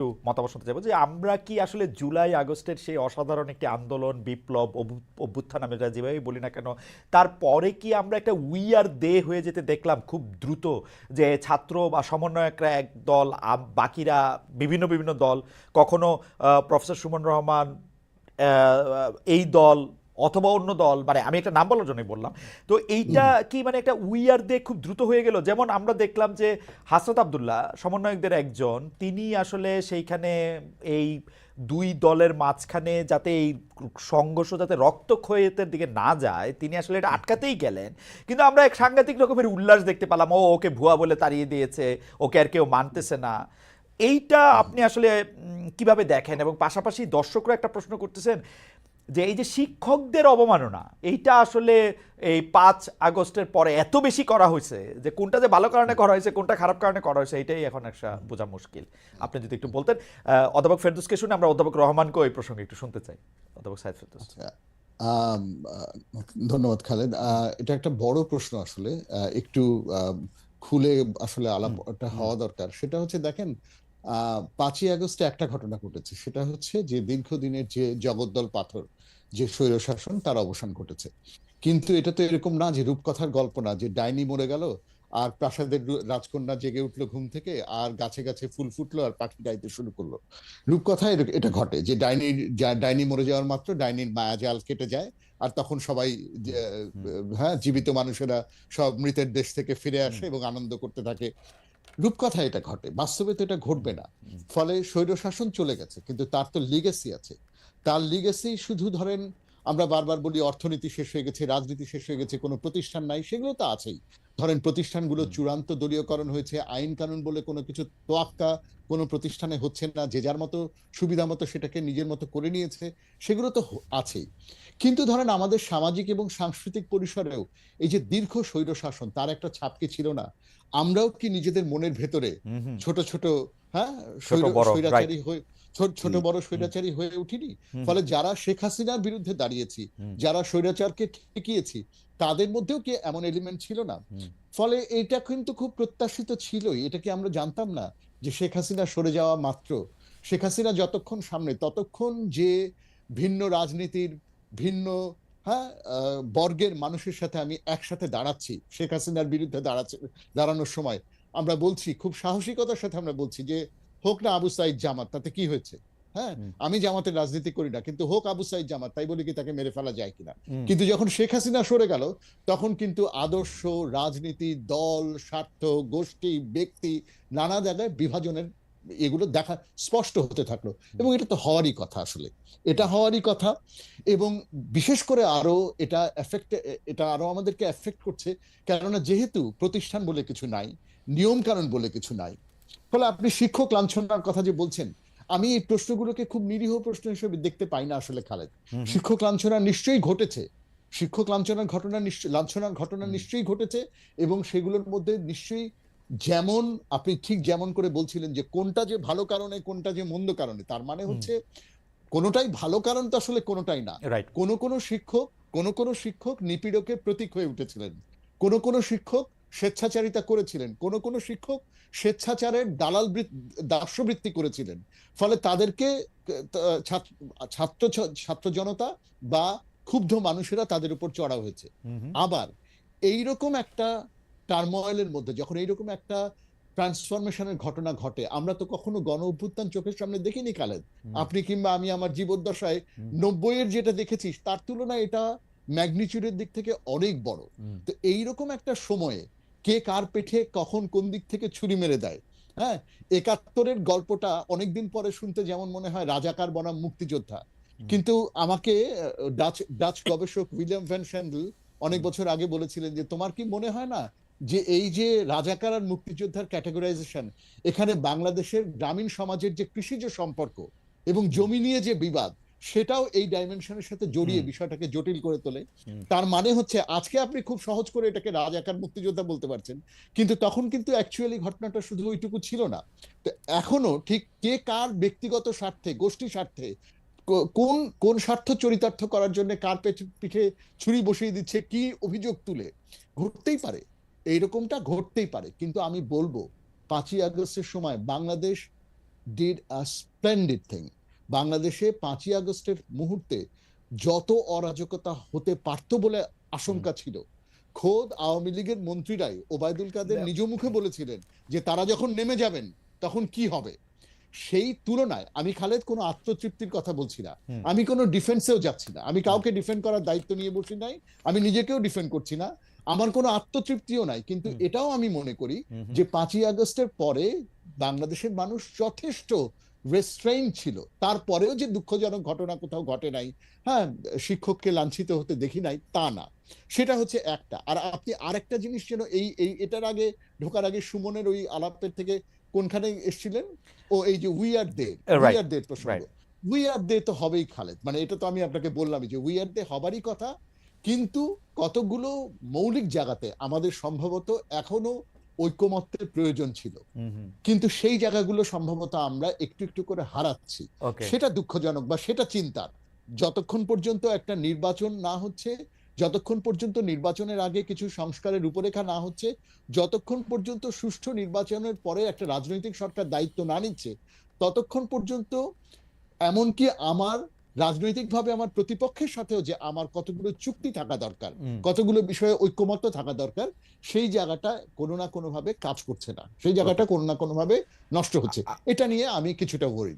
একটু মতামত শুনতে চাইব যে আমরা কি আসলে জুলাই আগস্টের সেই অসাধারণ একটি আন্দোলন, বিপ্লব অভ্যু- অভ্যুত্থান আমরা যেভাবেই বলি না কেন, তারপরে কি আমরা একটা উই আর দে হয়ে যেতে দেখলাম খুব দ্রুত যে ছাত্র বা সমন্বয়করা এক দল বাকিরা বিভিন্ন বিভিন্ন দল, কখনো প্রফেসর সুমন রহমান এই দল অথবা অন্য দল মানে আমি একটা নাম বলার জন্যই বললাম। তো এইটা কি মানে একটা উইয়ার দিয়ে খুব দ্রুত হয়ে গেল? যেমন আমরা দেখলাম যে হাসরত আবদুল্লাহ সমন্বয়কদের একজন তিনি আসলে সেইখানে এই দুই দলের মাঝখানে যাতে এই সংঘর্ষ যাতে রক্তক্ষয়ের দিকে না যায় তিনি আসলে এটা আটকাতেই গেলেন। কিন্তু আমরা এক সাংঘাতিক রকমের উল্লাস দেখতে পেলাম ও ওকে ভুয়া বলে তাড়িয়ে দিয়েছে ওকে আর কেউ মানতেছে না। এইটা আপনি আসলে কীভাবে দেখেন? এবং পাশাপাশি দর্শকরা একটা প্রশ্ন করতেছেন যে এই যে শিক্ষকদের অবমাননা এইটা আসলে এই পাঁচ আগস্টের পরে এত বেশি করা হয়েছে যে কোনটা যে ভালো কারণে করা হয়েছে কোনটা খারাপ কারণে করা হয়েছে এটাই এখন একটা বোঝা মুশকিল। আপনি যদি একটু বলতেন অধ্যাপক ফেরদুসকে শুনে আমরা অধ্যাপক রহমানকেও এই প্রসঙ্গে একটু শুনতে চাই। অধ্যাপক সাইদ ফেরদুস। ধন্যবাদ খালেদ। এটা একটা বড় প্রশ্ন আসলে একটু খুলে আসলে আলাপটা হওয়া দরকার। সেটা হচ্ছে দেখেন আহ, পাঁচই আগস্টে একটা ঘটনা ঘটেছে। সেটা হচ্ছে যে দীর্ঘদিনের যে জগদ্দল পাথর যে স্বৈরশাসন তার অবসান ঘটেছে। কিন্তু এটা তো এরকম না যে রূপকথার গল্প না যে ডাইনি মরে গেল আর প্রাসাদের রাজকন্যা জেগে উঠল ঘুম থেকে আর গাছে গাছে ফুল ফুটলো আর পাখি গাইতে শুরু করল। রূপকথায় এটা ঘটে যে ডাইনির যা- ডাইনি মরে যাওয়ার মাত্র ডাইনির মায়া জাল কেটে যায় আর তখন সবাই হ্যাঁ জীবিত মানুষেরা সব মৃতের দেশ থেকে ফিরে আসে এবং আনন্দ করতে থাকে। রূপকথা এটা ঘটে বাস্তবে তো এটা ঘটবে না। ফলে স্বৈরশাসন চলে গেছে কিন্তু তার তো লিগেসি আছে। তার লিগেসি শুধু ধরেন আমরা বারবার বলি অর্থনীতি শেষ হয়ে গেছে রাজনীতি শেষ হয়ে গেছে কোনো প্রতিষ্ঠান নাই সেগুলো তো আছেই। ধরেন প্রতিষ্ঠানগুলো চূড়ান্ত দলীয়করণ হয়েছে আইন কানুন বলে কোনো কিছু তোয়াক্কা কোনো প্রতিষ্ঠানে হচ্ছে না যে যার মতো সুবিধা মতো সেটাকে নিজের মতো করে নিয়েছে সেগুলো তো আছেই। কিন্তু ধরেন আমাদের সামাজিক এবং সাংস্কৃতিক পরিসরেও এই যে দীর্ঘ স্বৈরশাসন তার একটা ছাপ কি ছিল না? আমরাও কি নিজেদের মনের ভেতরে ছোট ছোট হ্যাঁ? স্বৈর- স্বৈরাচারী হয়ে ছোট ছোট বড় স্বৈরাচারী হয়ে উঠিনি। ফলে যারা শেখ হাসিনার বিরুদ্ধে দাঁড়িয়েছি যারা স্বৈরাচারকে ঠেকিয়েছি তাদের মধ্যেও কি এমন এলিমেন্ট ছিল না? ফলে এটা কিন্তু খুব প্রত্যাশিত ছিলই। এটা কি আমরা জানতাম না যে শেখ হাসিনা সরে যাওয়া মাত্র? শেখ হাসিনা যতক্ষণ সামনে ততক্ষণ যে ভিন্ন রাজনীতির ভিন্ন হ্যাঁ বর্গের মানুষের সাথে আমি একসাথে দাঁড়াচ্ছি শেখ হাসিনার বিরুদ্ধে দাঁড়াচ্ছে দাঁড়ানোর সময় আমরা বলছি খুব সাহসিকতার সাথে আমরা বলছি যে হোক না আবু সাইদ জামাত তাতে কি হয়েছে? হ্যাঁ আমি জামাতের রাজনীতি করি না কিন্তু হোক আবু সাইদ জামাত তাই বলে কি তাকে মেরে ফেলা যায় কিনা? কিন্তু যখন শেখ হাসিনা সরে গেল তখন কিন্তু আদর্শ রাজনীতি দল স্বার্থ গোষ্ঠী ব্যক্তি নানা জায়গায় বিভাজনের এগুলো দেখা স্পষ্ট হতে থাকল। এবং এটা তো হওয়ারই কথা আসলে। এটা হওয়ারই কথা। এবং বিশেষ করে আরও এটা এফেক্ট এটা আরও আমাদেরকে এফেক্ট করছে কেননা যেহেতু প্রতিষ্ঠান বলে কিছু নাই নিয়ম কানুন বলে কিছু নাই ফলে আপনি শিক্ষক লাঞ্ছনার কথা যে বলছেন আমি এই প্রশ্নগুলোকে খুব নিরীহ প্রশ্ন হিসেবে দেখতে পাই না আসলে খালেদ। শিক্ষক লাঞ্ছনা নিশ্চয়ই ঘটেছে। শিক্ষক লাঞ্ছনার ঘটনা নিশ্চয় লাঞ্ছনার ঘটনা নিশ্চয়ই ঘটেছে এবং সেগুলোর মধ্যে নিশ্চয়ই যেমন আপনি ঠিক যেমন করে বলছিলেন যে কোনটা যে ভালো কারণে কোনটা যে মন্দ কারণে তার মানে হচ্ছে কোনোটাই ভালো কারণ তো আসলে কোনোটাই না। কোন কোন শিক্ষক কোন কোন শিক্ষক নিপীড়কের প্রতীক হয়ে উঠেছিলেন। কোন কোন শিক্ষক স্বেচ্ছাচারিতা করেছিলেন। কোন কোন শিক্ষক স্বেচ্ছাচারের দালাল বৃত- দাস্যবৃত্তি করেছিলেন। ফলে তাদেরকে ছাত্র ছাত্র জনতা বা ক্ষুব্ধ মানুষেরা তাদের উপর চড়া হয়েছে। আবার এইরকম একটা টার্ময়েলের মধ্যে যখন এইরকম একটা ট্রান্সফরমেশনের ঘটনা ঘটে আমরা তো কখনো গণ অভ্যুত্থান চোখের সামনে দেখিনি কালেদ আপনি কিংবা আমি আমার জীবদ্দশায়। নব্বইয়ের যেটা দেখেছি তার তুলনায় এটা ম্যাগনিচিউডের দিক থেকে অনেক বড়। তো এইরকম একটা সময়ে কে কার পেঠে কখন কোন দিক থেকে ছুরি মেরে দেয় হ্যাঁ? একাত্তরের গল্পটা অনেকদিন পরে শুনতে যেমন মনে হয় রাজাকার বনাম মুক্তিযোদ্ধা। কিন্তু আমাকে ডাচ ডাচ গবেষক উইলিয়াম ভ্যান স্যান্ডেল অনেক বছর আগে বলেছিলেন যে তোমার কি মনে হয় না যে এই যে রাজাকার আর মুক্তিযোদ্ধার ক্যাটাগরাইজেশন এখানে বাংলাদেশের গ্রামীণ সমাজের যে কৃষিজ সম্পর্ক এবং জমি নিয়ে যে বিবাদ সেটাও এই ডাইমেনশনের সাথে জড়িয়ে বিষয়টাকে জটিল করে তোলে। তার মানে হচ্ছে আজকে আপনি খুব সহজ করে এটাকে রাজাকার মুক্তিযোদ্ধা বলতে পারছেন কিন্তু তখন কিন্তু অ্যাকচুয়ালি ঘটনাটা শুধু ওইটুকু ছিল না। তো এখনও ঠিক কে কার ব্যক্তিগত স্বার্থে গোষ্ঠী স্বার্থে কোন কোন স্বার্থ চরিতার্থ করার জন্য কার পেছ- পিঠে ছুরি বসিয়ে দিচ্ছে কি অভিযোগ তুলে ঘটতেই পারে। এইরকমটা ঘটতেই পারে কিন্তু আমি বলব পাঁচই আগস্টের সময় Bangladesh did a splendid thing বাংলাদেশে পাঁচই আগস্টের মুহূর্তে যত অরাজকতা হতে পারত বলে আশঙ্কা ছিল খোদ আওয়ামী লীগের মন্ত্রীরাই ওবায়দুল কাদের নিজ মুখে বলেছিলেন যে তারা যখন নেমে যাবেন তখন কি হবে। সেই তুলনায় আমি খালেদ কোনো আত্মতৃপ্তির কথা বলছি না। আমি কোনো ডিফেন্সেও যাচ্ছি না। আমি কাউকে ডিফেন্ড করার দায়িত্ব নিয়ে বসি নাই। আমি নিজেকেও ডিফেন্ড করছি না। আমার কোনো আত্মতৃপ্তিও নাই। কিন্তু এটাও আমি মনে করি। যে পাঁচই আগস্টের পরে বাংলাদেশের মানুষ যথেষ্ট রেস্ট্রেইন ছিল। তারপরেও যে দুঃখজনক ঘটনা কোথাও ঘটে নাই হ্যাঁ শিক্ষককে লাঞ্ছিত হতে দেখি নাই তা না। সেটা হচ্ছে একটা। আর আপনি আরেকটা জিনিস যেন এই এই এটার আগে ঢোকার আগে সুমনের ওই আলাপের থেকে কোনখানে এসেছিলেন? ও এই যে we are they we are দে প্রসঙ্গ। উই আর দে তো হবেই খালেদ। মানে এটা তো আমি আপনাকে বললামই যে উই আর দে হবারই কথা কিন্তু কতগুলো মৌলিক জায়গাতে আমাদের সম্ভবত এখনও ঐক্যমত্যের প্রয়োজন ছিল। কিন্তু সেই জায়গাগুলো সম্ভবত আমরা একটু একটু করে হারাচ্ছি। সেটা দুঃখজনক বা সেটা চিন্তার। যতক্ষণ পর্যন্ত একটা নির্বাচন না হচ্ছে যতক্ষণ পর্যন্ত নির্বাচনের আগে কিছু সংস্কারের রূপরেখা না হচ্ছে যতক্ষণ পর্যন্ত সুষ্ঠু নির্বাচনের পরে একটা রাজনৈতিক সরকার দায়িত্ব না নিচ্ছে ততক্ষণ পর্যন্ত এমনকি আমার রাজনৈতিকভাবে আমার প্রতিপক্ষের সাথেও যে আমার কতগুলো চুক্তি থাকা দরকার কতগুলো বিষয়ে ঐক্যমত্য থাকা দরকার সেই জায়গাটা কোনো না কোনোভাবে কাজ করছে না। সেই জায়গাটা কোনো না কোনোভাবে নষ্ট হচ্ছে। এটা নিয়ে আমি কিছুটা ওরিড